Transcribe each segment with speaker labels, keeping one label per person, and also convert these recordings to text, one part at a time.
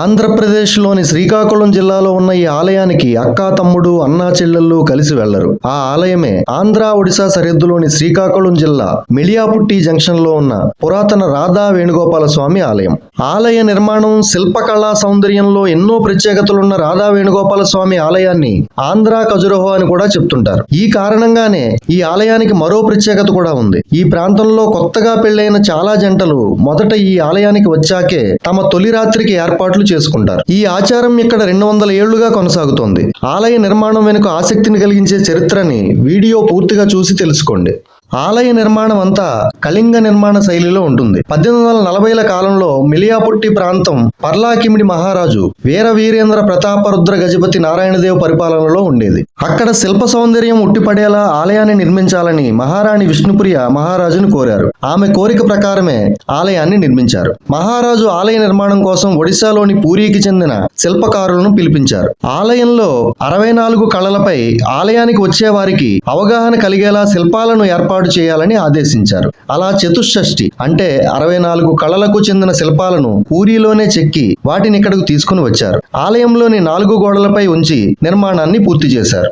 Speaker 1: ఆంధ్రప్రదేశ్లోని శ్రీకాకుళం జిల్లాలో ఉన్న ఈ ఆలయానికి అక్కా తమ్ముడు అన్నా చెల్లెళ్ళు కలిసి వెళ్ళరు. ఆ ఆలయమే ఆంధ్ర ఒడిశా సరిహద్దులోని శ్రీకాకుళం జిల్లా మిలియాపుట్టి జంక్షన్లో ఉన్న పురాతన రాధా వేణుగోపాల స్వామి ఆలయం. ఆలయ నిర్మాణం శిల్పకళా సౌందర్యంలో ఎన్నో ప్రత్యేకతలున్న రాధా వేణుగోపాల స్వామి ఆలయాన్ని ఆంధ్ర ఖజురహో అని కూడా చెప్తుంటారు. ఈ కారణంగానే ఈ ఆలయానికి మరో ప్రత్యేకత కూడా ఉంది. ఈ ప్రాంతంలో కొత్తగా పెళ్ళైన చాలా జంటలు మొదట ఈ ఆలయానికి వచ్చాకే తమ తొలి రాత్రికి ఏర్పాట్లు చేసుకుంటారు. ఈ ఆచారం ఇక్కడ రెండు వందల ఏళ్ళుగా కొనసాగుతోంది. ఆలయ నిర్మాణం వెనుక ఆసక్తిని కలిగించే చరిత్రని వీడియో పూర్తిగా చూసి తెలుసుకోండి. ఆలయ నిర్మాణం అంతా కళింగ నిర్మాణ శైలిలో ఉంటుంది. పద్దెనిమిది వందల నలభైల కాలంలో మిలియాపుట్టి ప్రాంతం పర్లాకిమిడి మహారాజు వీర వీరేంద్ర ప్రతాపరుద్ర గజపతి నారాయణదేవ్ పరిపాలనలో ఉండేది. అక్కడ శిల్ప సౌందర్యం ఉట్టిపడేలా ఆలయాన్ని నిర్మించాలని మహారాణి విష్ణుప్రియ మహారాజును కోరారు. ఆమె కోరిక ప్రకారమే ఆలయాన్ని నిర్మించారు. మహారాజు ఆలయ నిర్మాణం కోసం ఒడిశాలోని పూరికి చెందిన శిల్పకారులను పిలిపించారు. ఆలయంలో అరవై నాలుగు కళలపై ఆలయానికి వచ్చేవారికి అవగాహన కలిగేలా శిల్పాలను ఏర్పాటు చేయాలని ఆదేశించారు. అలా చతుషష్ఠి అంటే అరవై నాలుగు కళలకు చెందిన శిల్పాలను పూరిలోనే చెక్కి వాటిని ఇక్కడకు తీసుకుని వచ్చారు. ఆలయంలోని నాలుగు గోడలపై ఉంచి నిర్మాణాన్ని పూర్తి చేశారు.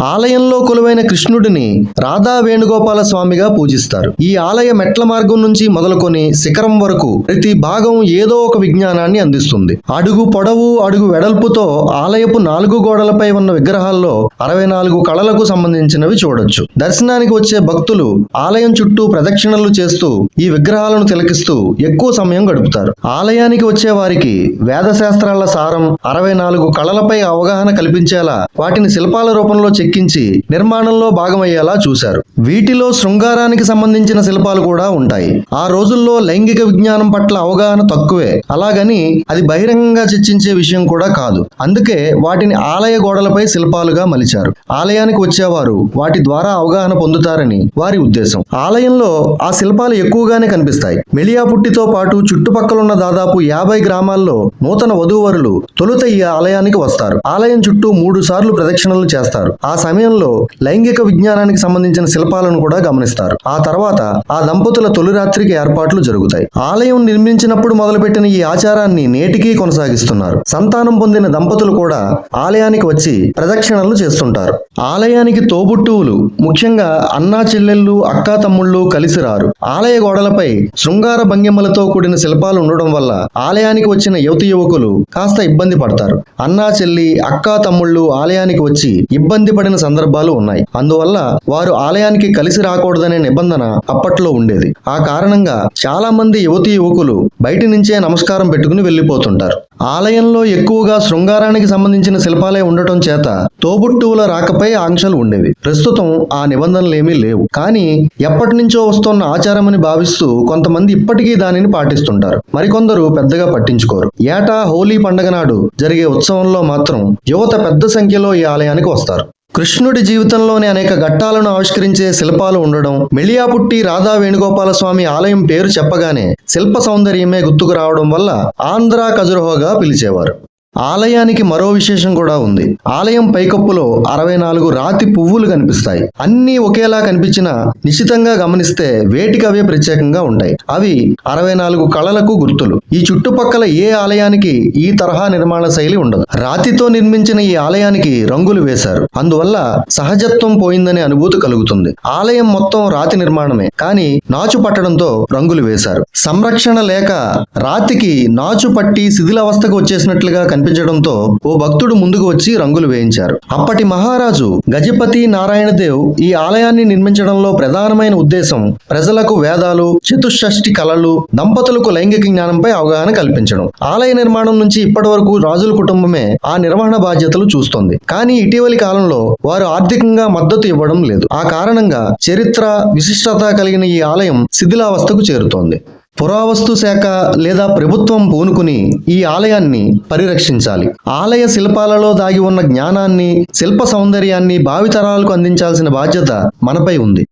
Speaker 1: ఆలయంలో కొలువైన కృష్ణుడిని రాధా వేణుగోపాల స్వామిగా పూజిస్తారు. ఈ ఆలయ మెట్ల మార్గం నుంచి మొదలుకొని శిఖరం వరకు ప్రతి భాగం ఏదో ఒక విజ్ఞానాన్ని అందిస్తుంది. అడుగు పొడవు అడుగు వెడల్పుతో ఆలయపు నాలుగు గోడలపై ఉన్న విగ్రహాల్లో అరవై నాలుగు కళలకు సంబంధించినవి చూడొచ్చు. దర్శనానికి వచ్చే భక్తులు ఆలయం చుట్టూ ప్రదక్షిణలు చేస్తూ ఈ విగ్రహాలను తిలకిస్తూ ఎక్కువ సమయం గడుపుతారు. ఆలయానికి వచ్చే వారికి వేద శాస్త్రాల సారం అరవై నాలుగు కళలపై అవగాహన కల్పించేలా వాటిని శిల్పాల రూపంలో చెక్కించి నిర్మాణంలో భాగమయ్యేలా చూశారు. వీటిలో శృంగారానికి సంబంధించిన శిల్పాలు కూడా ఉంటాయి. ఆ రోజుల్లో లైంగిక విజ్ఞానం పట్ల అవగాహన తక్కువే. అలాగని అది బహిరంగంగా చర్చించే విషయం కూడా కాదు. అందుకే వాటిని ఆలయ గోడలపై శిల్పాలుగా మలిచారు. ఆలయానికి వచ్చేవారు వాటి ద్వారా అవగాహన పొందుతారని వారి ఉద్దేశం. ఆలయంలో ఆ శిల్పాలు ఎక్కువగానే కనిపిస్తాయి. మెలియాపుట్టితో పాటు చుట్టుపక్కలున్న దాదాపు యాభై గ్రామాల్లో నూతన వధూవరులు తొలుత ఈ ఆలయానికి వస్తారు. ఆలయం చుట్టూ మూడు సార్లు ప్రదక్షిణలు చేస్తారు. ఆ ఆ సమయంలో లైంగిక విజ్ఞానానికి సంబంధించిన శిల్పాలను కూడా గమనిస్తారు. ఆ తర్వాత ఆ దంపతుల తొలి రాత్రికి ఏర్పాట్లు జరుగుతాయి. ఆలయం నిర్మించినప్పుడు మొదలుపెట్టిన ఈ ఆచారాన్ని నేటికీ కొనసాగిస్తున్నారు. సంతానం పొందిన దంపతులు కూడా ఆలయానికి వచ్చి ప్రదక్షిణలు చేస్తుంటారు. ఆలయానికి తోబుట్టువులు ముఖ్యంగా అన్నా చెల్లెళ్ళు అక్కా తమ్ముళ్ళు కలిసి రారు. ఆలయ గోడలపై శృంగార భంగిమలతో కూడిన శిల్పాలు ఉండడం వల్ల ఆలయానికి వచ్చిన యువతి యువకులు కాస్త ఇబ్బంది పడతారు. అన్నా చెల్లి అక్కా తమ్ముళ్ళు ఆలయానికి వచ్చి ఇబ్బంది పడిన సందర్భాలు ఉన్నాయి. అందువల్ల వారు ఆలయానికి కలిసి రాకూడదనే నిబంధన అప్పట్లో ఉండేది. ఆ కారణంగా చాలా మంది యువతి యువకులు బయటి నుంచే నమస్కారం పెట్టుకుని వెళ్ళిపోతుంటారు ఆలయంలో ఎక్కువగా శృంగారానికి సంబంధించిన శిల్పాలే ఉండటం చేత తోబుట్టువుల రాకపై ఆంక్షలు ఉండేవి. ప్రస్తుతం ఆ నిబంధనలేమీ లేవు. కానీ ఎప్పటి నుంచో వస్తున్న ఆచారమని భావిస్తూ కొంతమంది ఇప్పటికీ దానిని పాటిస్తుంటారు. మరికొందరు పెద్దగా పట్టించుకోరు. ఏటా హోలీ పండగ నాడు జరిగే ఉత్సవంలో మాత్రం యువత పెద్ద సంఖ్యలో ఈ ఆలయానికి వస్తారు. కృష్ణుడి జీవితంలోని అనేక ఘట్టాలను ఆవిష్కరించే శిల్పాలు ఉండడం మెళియాపుట్టి రాధా వేణుగోపాల స్వామి ఆలయం పేరు చెప్పగానే శిల్ప సౌందర్యమే గుర్తుకు రావడం వల్ల ఆంధ్ర ఖజురహోగా పిలిచేవారు. ఆలయానికి మరో విశేషం కూడా ఉంది. ఆలయం పైకప్పులో అరవై నాలుగు రాతి పువ్వులు కనిపిస్తాయి. అన్నీ ఒకేలా కనిపించినా నిశ్చితంగా గమనిస్తే వేటికవే ప్రత్యేకంగా ఉంటాయి. అవి అరవై నాలుగు కళలకు గుర్తులు. ఈ చుట్టుపక్కల ఏ ఆలయానికి ఈ తరహా నిర్మాణ శైలి ఉండదు. రాతితో నిర్మించిన ఈ ఆలయానికి రంగులు వేశారు. అందువల్ల సహజత్వం పోయిందనే అనుభూతి కలుగుతుంది. ఆలయం మొత్తం రాతి నిర్మాణమే. కానీ నాచు పట్టడంతో రంగులు వేశారు. సంరక్షణ లేక రాతికి నాచు పట్టి శిథిలావస్థకు వచ్చేసినట్లుగా కనిపించడంతో ఓ భక్తుడు ముందుకు వచ్చి రంగులు వేయించారు. అప్పటి మహారాజు గజపతి నారాయణదేవ్ ఈ ఆలయాన్ని నిర్మించడంలో ప్రధానమైన ఉద్దేశం ప్రజలకు వేదాలు చతుషష్ఠి కళలు దంపతులకు లైంగిక జ్ఞానంపై అవగాహన కల్పించడం. ఆలయ నిర్మాణం నుంచి ఇప్పటి వరకు రాజుల కుటుంబమే ఆ నిర్వహణ బాధ్యతలు చూస్తోంది. కానీ ఇటీవలి కాలంలో వారు ఆర్థికంగా మద్దతు ఇవ్వడం లేదు. ఆ కారణంగా చరిత్ర విశిష్టత కలిగిన ఈ ఆలయం శిథిలావస్థకు చేరుతోంది. పురావస్తు శాఖ లేదా ప్రభుత్వం పూనుకుని ఈ ఆలయాన్ని పరిరక్షించాలి. ఆలయ శిల్పాలలో దాగి ఉన్న జ్ఞానాన్ని శిల్ప సౌందర్యాన్ని భావితరాలకు అందించాల్సిన బాధ్యత మనపై ఉంది.